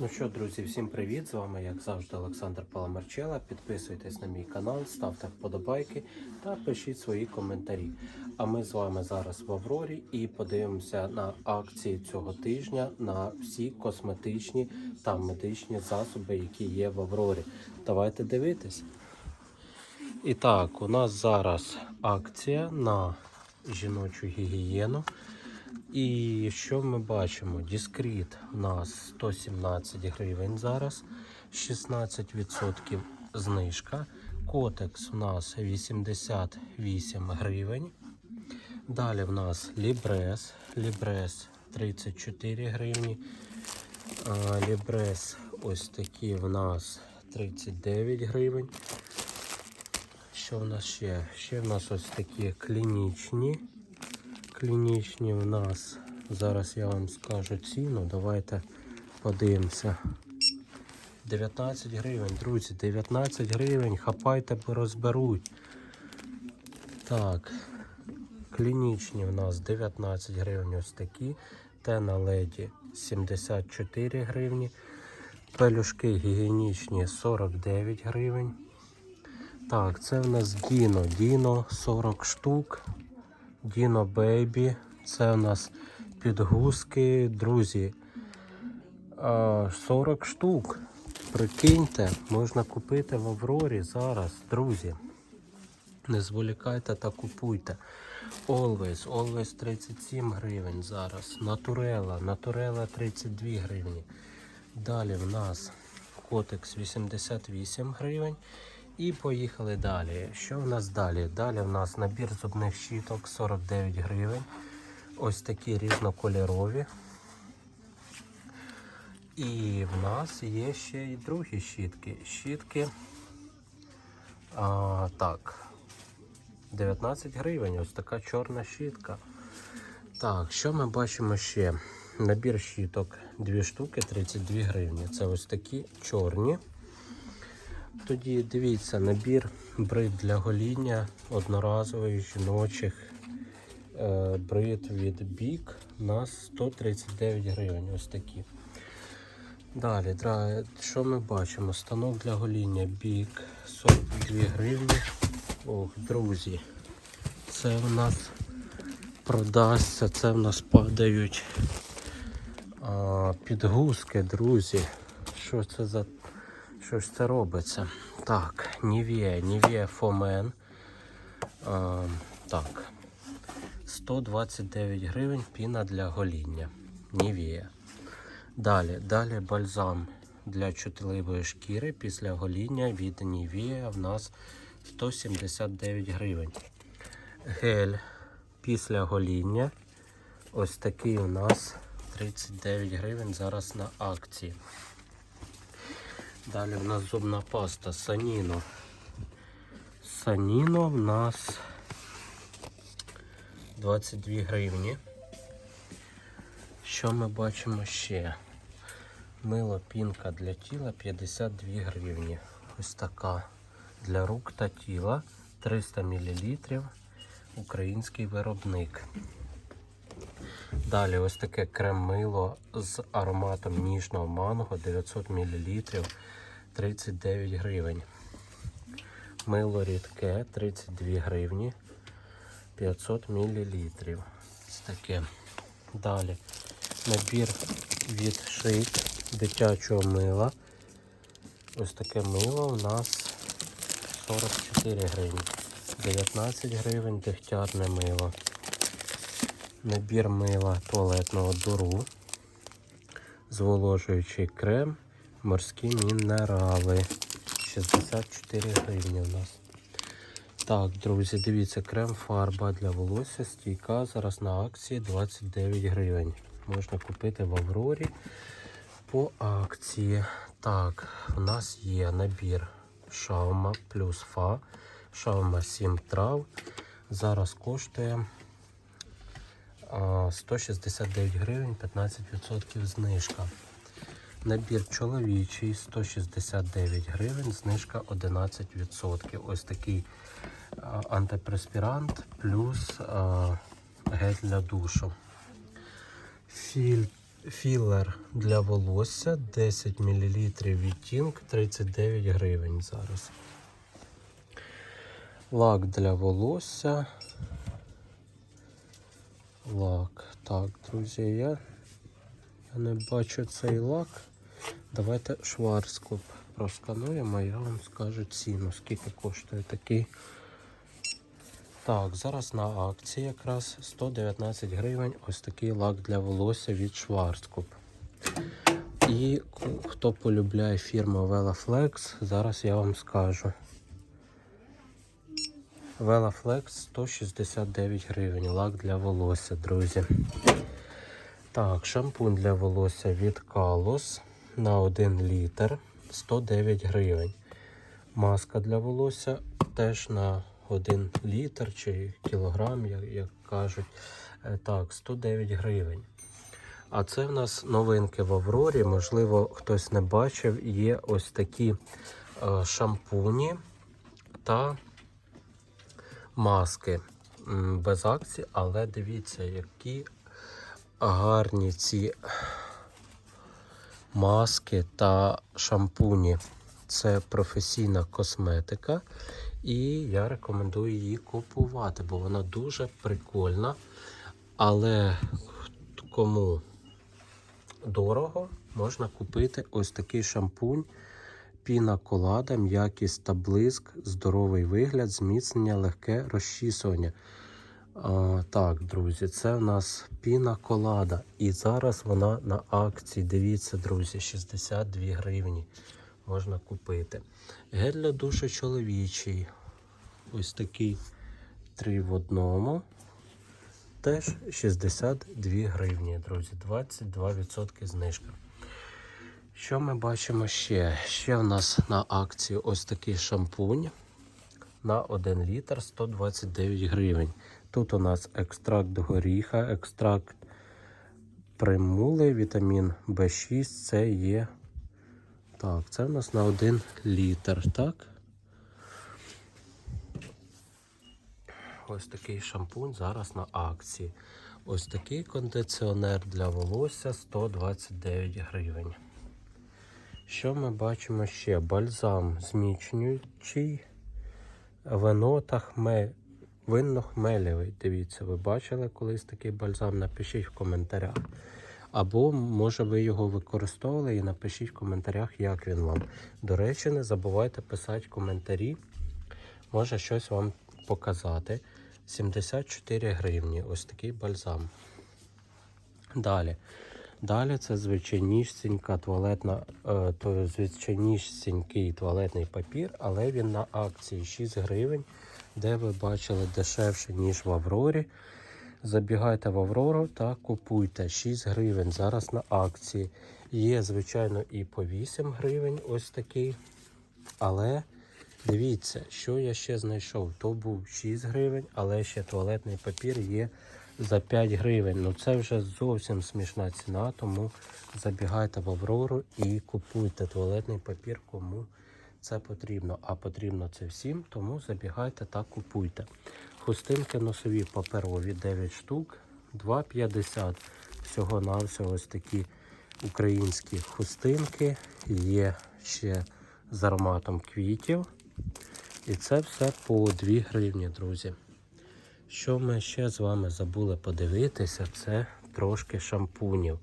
Ну що, друзі, всім привіт! З вами, як завжди, Олександр Паламарчела. Підписуйтесь на мій канал, ставте вподобайки та пишіть свої коментарі. А ми з вами зараз в Аврорі і подивимося на акції цього тижня на всі косметичні та медичні засоби, які є в Аврорі. Давайте дивитись. І так, у нас зараз акція на жіночу гігієну. І що ми бачимо? Дискріт у нас 117 гривень зараз, 16% знижка. Котекс у нас 88 гривень. Далі в нас Лібрес. Лібрес 34 гривні. Лібрес ось такі в нас 39 гривень. Що в нас ще? Ще в нас ось такі клінічні. Клінічні в нас. Зараз я вам скажу ціну. Давайте подивимося. 19 гривень, друзі, 19 гривень. Хапайте, розберуть. Так. Клінічні в нас 19 гривень ось такі. Тена леді 74 гривні. Пелюшки гігієнічні 49 гривень. Так, це в нас Діно. Діно 40 штук. Діно Бейбі. Це у нас підгузки, друзі. 40 штук. Прикиньте, можна купити в Аврорі зараз, друзі. Не зволікайте та купуйте. Always, Always 37 гривень зараз. Натурела, Натурела 32 гривні. Далі в нас Котекс 88 гривень. І поїхали далі. Що в нас далі? Далі в нас набір зубних щіток 49 гривень. Ось такі різнокольорові. І в нас є ще й другі щітки. Щітки. А, так. 19 гривень. Ось така чорна щітка. Так, що ми бачимо ще? Набір щіток 2 штуки 32 гривні. Це ось такі чорні. Тоді дивіться, набір брит для гоління одноразовий жіночих е, брит від Бік на 139 гривень. Ось такі. Далі, що ми бачимо? Станок для гоління Бік 42 гривні. Ох, друзі, це в нас продасться, це в нас падають а, підгузки, друзі. Що це за що це робиться? Так, Нівія, Нівія Фомен. А, так. 129 гривень піна для гоління. Нівія. Далі, далі бальзам для чутливої шкіри після гоління від Нівія в нас 179 гривень. Гель після гоління. Ось такий у нас 39 гривень зараз на акції. Далі в нас зубна паста Саніно. Саніно в нас 22 гривні. Що ми бачимо ще? Мило пінка для тіла 52 гривні. Ось така. Для рук та тіла 300 мл. Український виробник. Далі ось таке крем-мило з ароматом ніжного манго 900 мл 39 гривень. Мило рідке 32 гривні 500 мл. Ось таке. Далі набір від шик дитячого мила. Ось таке мило у нас 44 гривні. 19 гривень дегтярне мило. Набір мила туалетного дуру, зволожуючий крем, морські мінерали. 64 гривні у нас. Так, друзі, дивіться, крем-фарба для волосся стійка. Зараз на акції 29 гривень. Можна купити в Аврорі по акції. Так, у нас є набір шаума плюс фа. Шаума 7 трав. Зараз коштує 169 гривень, 15% знижка. Набір чоловічий 169 гривень, знижка 11%. Ось такий а, антипреспірант плюс а, гель для душу. Філер для волосся 10 мл відтінок 39 гривень зараз. Лак для волосся. Лак. Так, друзі, я, я не бачу цей лак. Давайте шварскоп проскануємо, я вам скажу ціну, скільки коштує такий. Так, зараз на акції якраз 119 гривень ось такий лак для волосся від Schwarzkopf. І хто полюбляє фірму Velaflex, зараз я вам скажу. Velaflex 169 гривень, лак для волосся, друзі. Так, шампунь для волосся від Kalos на 1 літр 109 гривень. Маска для волосся теж на 1 літр чи кілограм, як, як кажуть. Е, Так, 109 гривень. А це в нас новинки в Аврорі. Можливо, хтось не бачив. Є ось такі е, шампуні та маски без акції, але дивіться, які гарні ці маски та шампуні. Це професійна косметика, і я рекомендую її купувати, бо вона дуже прикольна. Але кому дорого, можна купити ось такий шампунь. Піна колада, м'якість та блиск, здоровий вигляд, зміцнення, легке розчісування. А, так, друзі, це в нас піна колада. І зараз вона на акції. Дивіться, друзі, 62 гривні можна купити. Гель для душу чоловічий. Ось такий 3 в одному. Теж 62 гривні, друзі. 22% знижка. Що ми бачимо ще? Ще в нас на акції ось такий шампунь на 1 літр 129 гривень. Тут у нас екстракт горіха, екстракт примули, вітамін В6, це є. Так, це в нас на 1 літр, так? Ось такий шампунь зараз на акції. Ось такий кондиціонер для волосся 129 гривень. Що ми бачимо ще? Бальзам зміцнюючий, вино та хмель. Винно-хмелевий. Дивіться, ви бачили колись такий бальзам? Напишіть в коментарях. Або, може, ви його використовували і напишіть в коментарях, як він вам. До речі, не забувайте писати коментарі. Може щось вам показати. 74 гривні. Ось такий бальзам. Далі. Далі це звичайнісінька туалетна, е, то звичайнісінький туалетний папір, але він на акції 6 гривень, де ви бачили дешевше, ніж в Аврорі. Забігайте в Аврору та купуйте 6 гривень. Зараз на акції. Є, звичайно, і по 8 гривень ось такий. Але дивіться, що я ще знайшов. То був 6 гривень, але ще туалетний папір є за 5 гривень. Ну це вже зовсім смішна ціна, тому забігайте в Аврору і купуйте туалетний папір, кому це потрібно. А потрібно це всім, тому забігайте та купуйте. Хустинки носові паперові 9 штук, 2,50. Всього на всього ось такі українські хустинки. Є ще з ароматом квітів. І це все по 2 гривні, друзі. Що ми ще з вами забули подивитися, це трошки шампунів.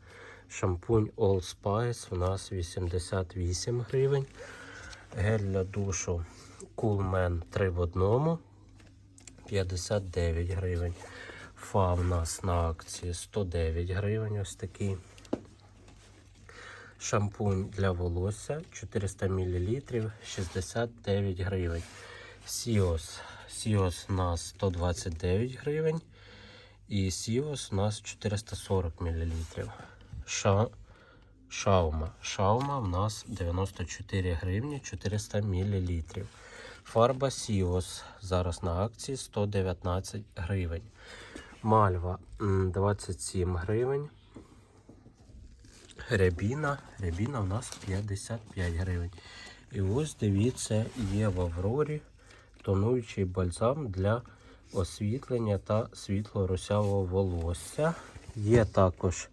Шампунь All Spice у нас 88 гривень. Гель для душу Coolman 3 в одному 59 гривень. Фа у нас на акції 109 гривень. Ось такий. Шампунь для волосся 400 мл 69 гривень. Сіос. Сіос у нас 129 гривень. І Сіос у нас 440 мл. Ша... Шаума. Шаума у нас 94 гривні 400 мл. Фарба Сіос зараз на акції 119 гривень. Мальва 27 гривень. Рябіна. Рябіна у нас 55 гривень. І ось дивіться, є в Аврорі тонуючий бальзам для освітлення та світло-русявого волосся. Є також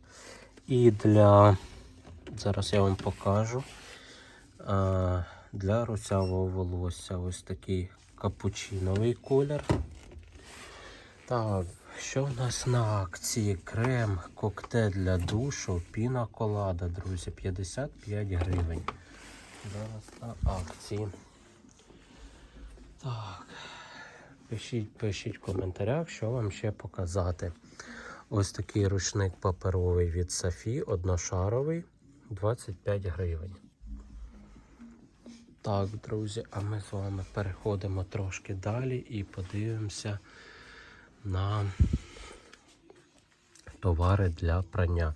І для, зараз я вам покажу, для русявого волосся ось такий капучиновий колір. Так, що в нас на акції? Крем, коктейль для душу, піна колада, друзі, 55 гривень. Зараз на акції. Так. Пишіть, пишіть в коментарях, що вам ще показати. Ось такий рушник паперовий від Сафі, одношаровий, 25 гривень. Так, друзі, а ми з вами переходимо трошки далі і подивимося на товари для прання.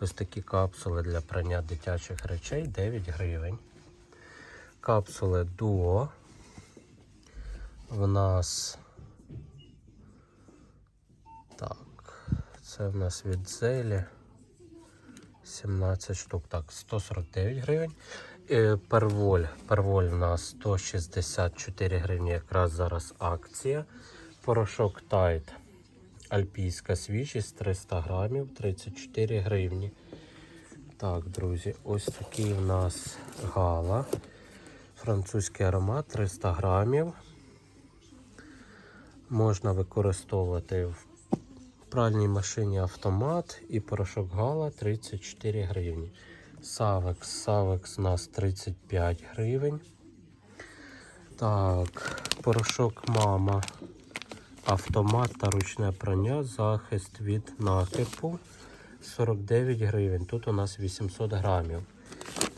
Ось такі капсули для прання дитячих речей 9 гривень. Капсули Duo. В нас так, це в нас від Зелі 17 штук. Так, 149 гривень. Е, Перволь. Перволь у нас 164 гривні. Якраз зараз акція. Порошок Тайт. Альпійська свіжість 300 грамів, 34 гривні. Так, друзі, ось такий у нас гала. Французький аромат 300 грамів. Можна використовувати в пральній машині автомат і порошок гала 34 гривні. Савекс. Савекс у нас 35 гривень. Так, порошок мама. Автомат та ручне прання, захист від накипу 49 гривень. Тут у нас 800 грамів.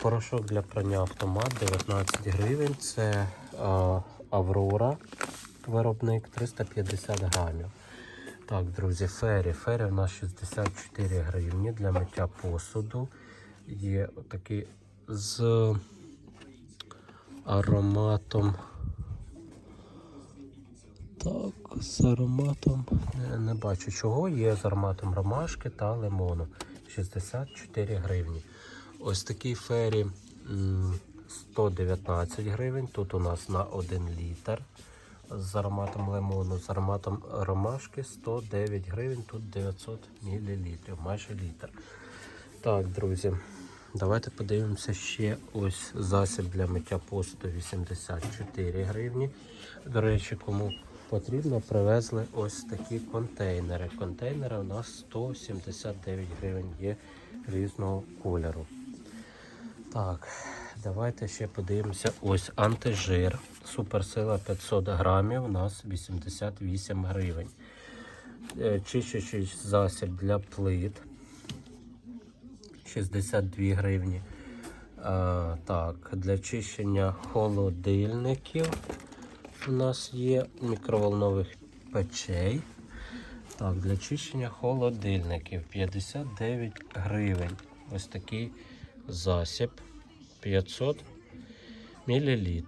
Порошок для прання автомат 19 гривень. Це а, Аврора виробник 350 грамів. Так, друзі, фері. Фері у нас 64 гривні для миття посуду. Є такий з ароматом. Так, з ароматом. Не, не бачу чого. Є з ароматом ромашки та лимону. 64 гривні. Ось такий фері 119 гривень. Тут у нас на 1 літр. З ароматом лимону, з ароматом ромашки 109 гривень, тут 900 мл, майже літр. Так, друзі, давайте подивимося ще ось засіб для миття посуду 84 гривні. До речі, кому потрібно, привезли ось такі контейнери. Контейнери у нас 179 гривень є різного кольору. Так, давайте ще подивимося. Ось антижир. Суперсила 500 грамів. У нас 88 гривень. Е, Чищучий засіб для плит. 62 гривні. А, так, для чищення холодильників у нас є мікроволнових печей. Так, для чищення холодильників 59 гривень. Ось такий засіб 500 мл.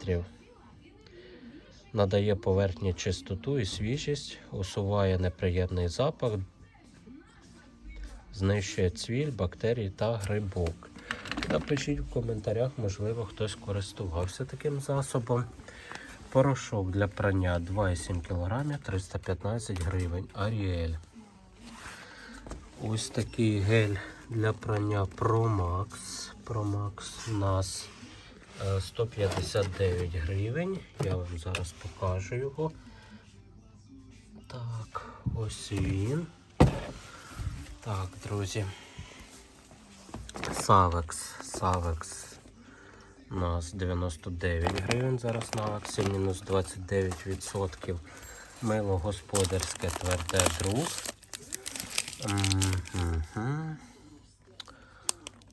Надає поверхні чистоту і свіжість, усуває неприємний запах, знищує цвіль, бактерії та грибок. Напишіть в коментарях, можливо, хтось користувався таким засобом. Порошок для прання 2,7 кг 315 гривень. Аріель. Ось такий гель для прання Promax. Promax у нас е, 159 гривень. Я вам зараз покажу його. Так, ось він. Так, друзі. Савекс. Савекс. У нас 99 гривень зараз на акції, мінус 29%. Мило господарське тверде друг.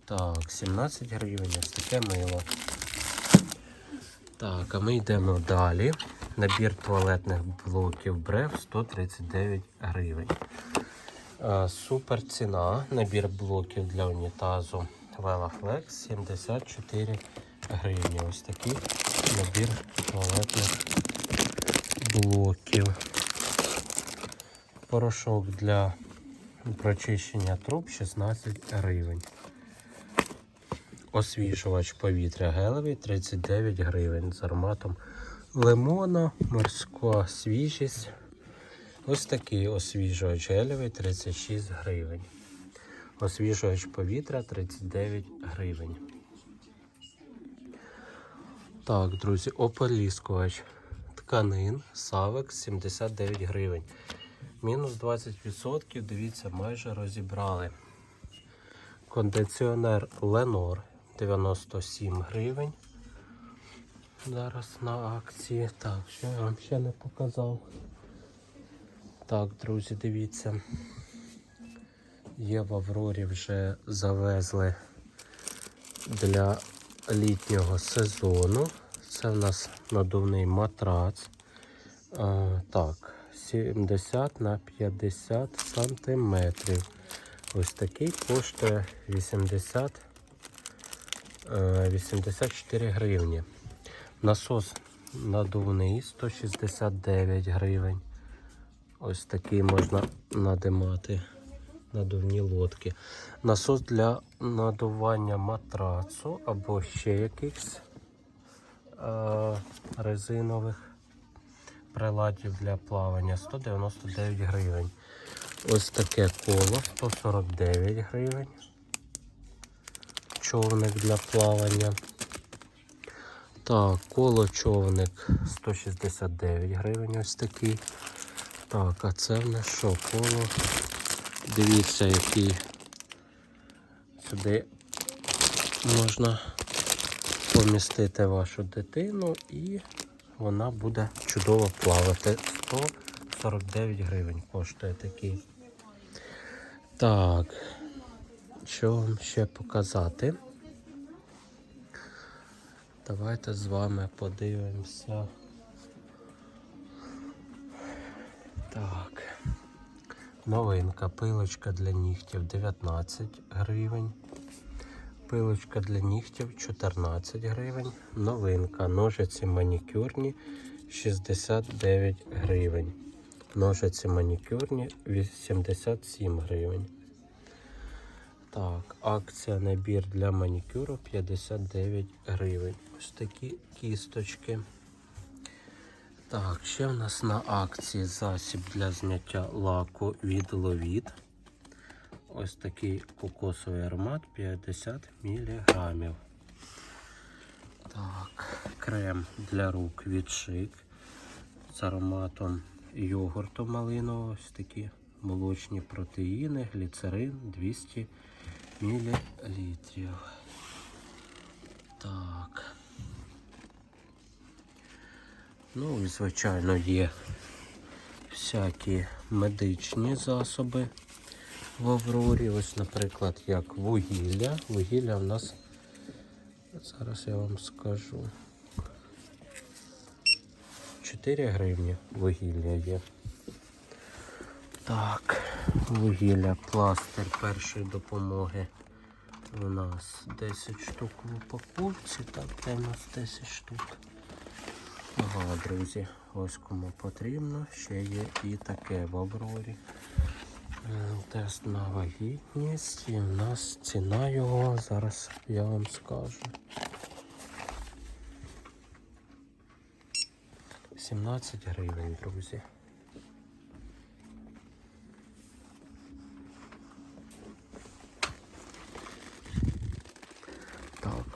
Так, 17 гривень, ось таке мило. Так, а ми йдемо далі. Набір туалетних блоків Брев 139 гривень. Е, Супер ціна. Набір блоків для унітазу Velaflex 74 гривні. Ось такий набір туалетних блоків. Порошок для прочищення труб 16 гривень. Освіжувач повітря гелевий 39 гривень з ароматом лимона, морська свіжість. Ось такий освіжувач гелевий 36 гривень. Освіжувач повітря 39 гривень. Так, друзі, ополіскувач тканин Савек 79 гривень. Мінус 20%, дивіться, майже розібрали. Кондиціонер Ленор 97 гривень. Зараз на акції. Так, що я вам ще не показав. Так, друзі, дивіться. Є в Аврорі вже завезли для літнього сезону. Це в нас надувний матрац. А, так, 70 на 50 сантиметрів. Ось такий коштує 80, е, 84 гривні. Насос надувний 169 гривень. Ось такий можна надимати надувні лодки. Насос для надування матрацу або ще якихось е, резинових приладів для плавання 199 гривень. Ось таке коло 149 гривень. Човник для плавання. Так, коло човник 169 гривень ось такий. Так, а це в нас що? Коло. Дивіться, який сюди можна помістити вашу дитину і вона буде чудово плавати. 149 гривень коштує такий. Так, що вам ще показати? Давайте з вами подивимося. Так. Новинка, пилочка для нігтів 19 гривень. Пилочка для нігтів 14 гривень. Новинка, ножиці манікюрні 69 гривень. Ножиці манікюрні 87 гривень. Так, акція набір для манікюру 59 гривень. Ось такі кісточки. Так, ще в нас на акції засіб для зняття лаку від ловіт. Ось такий кокосовий аромат 50 мг. Так, крем для рук від шик з ароматом йогурту малинового. Ось такі молочні протеїни, гліцерин 200 мл. Так. Ну звичайно є всякі медичні засоби в Аврорі. Ось, наприклад, як вугілля. Вугілля в нас, зараз я вам скажу. 4 гривні вугілля є. Так, вугілля, пластир першої допомоги. У нас 10 штук в упаковці. Так, де у нас 10 штук. Ага, друзі, ось кому потрібно. Ще є і таке в Аврорі. Е, Тест на вагітність. І в нас ціна його, зараз я вам скажу. 17 гривень, друзі.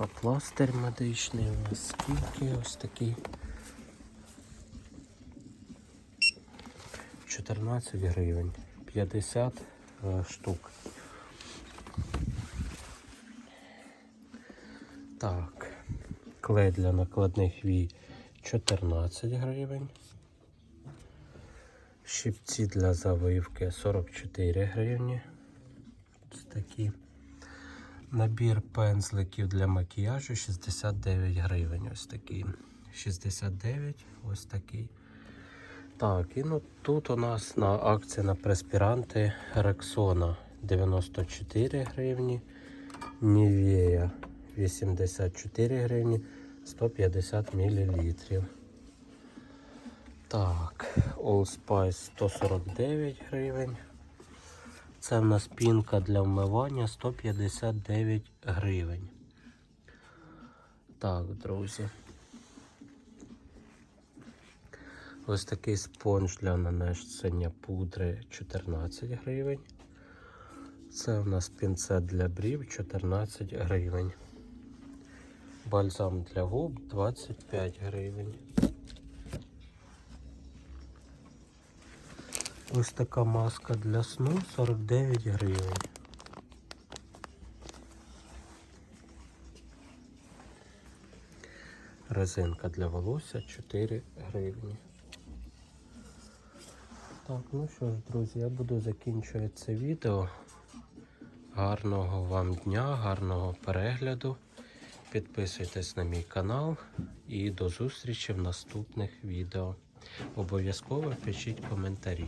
Пластир медичний у нас скільки ось такий. 14 гривень, 50 е, штук. Так, клей для накладних вій 14 гривень. Щипці для завивки 44 гривні. Ось такі. Набір пензликів для макіяжу 69 гривень. Ось такий. 69, ось такий. Так, і ну тут у нас на акції на преспіранти Рексона 94 гривні, Нівея 84 гривні, 150 мл. Так, All Spice 149 гривень. Це в нас пінка для вмивання 159 гривень. Так, друзі. Ось такий спонж для нанесення пудри 14 гривень. Це у нас пінцет для брів 14 гривень. Бальзам для губ 25 гривень. Ось така маска для сну 49 гривень. Резинка для волосся 4 гривні. Так, ну що ж, друзі, я буду закінчувати це відео. Гарного вам дня, гарного перегляду. Підписуйтесь на мій канал і до зустрічі в наступних відео. Обов'язково пишіть коментарі.